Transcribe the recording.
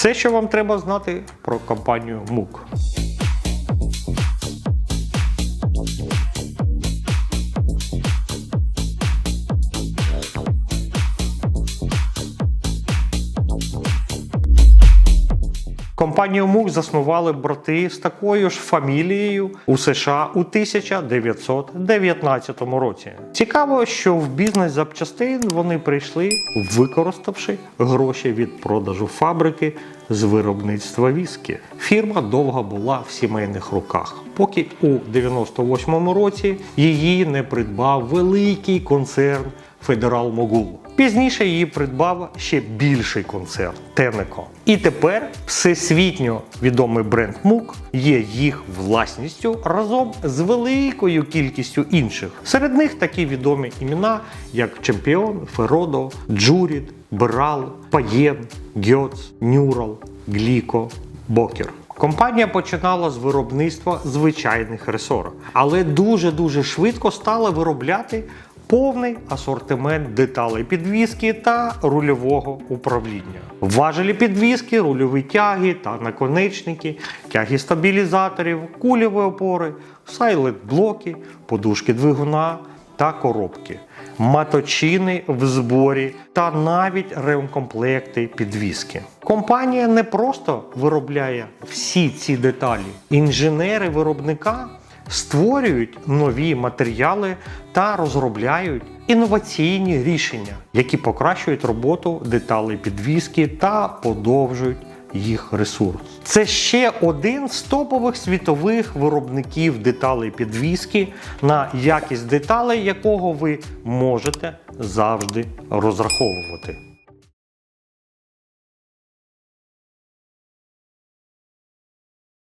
Все, що вам треба знати про компанію МУК. Компанію МУК заснували брати з такою ж фамілією у США у 1919 році. Цікаво, що в бізнес запчастин вони прийшли, використавши гроші від продажу фабрики з виробництва віскі. Фірма довго була в сімейних руках, поки у 98-му році її не придбав великий концерн Федерал Могул. Пізніше її придбав ще більший концерн Тенеко. І тепер всесвітньо відомий бренд Мук є їх власністю разом з великою кількістю інших. Серед них такі відомі імена, як Чемпіон, Феродо, Джурід, Берал, Паєн, Гьоц, Нюрал, Гліко, Бокер. Компанія починала з виробництва звичайних ресор, але дуже-дуже швидко стала виробляти повний асортимент деталей підвіски та рульового управління. Важелі підвіски, рульові тяги та наконечники, тяги стабілізаторів, кульові опори, сайлент-блоки, подушки двигуна та коробки, маточини в зборі та навіть ремкомплекти підвіски. Компанія не просто виробляє всі ці деталі. Інженери виробника створюють нові матеріали та розробляють інноваційні рішення, які покращують роботу деталей підвіски та подовжують їх ресурс. Це ще один з топових світових виробників деталей підвіски, на якість деталей якого ви можете завжди розраховувати.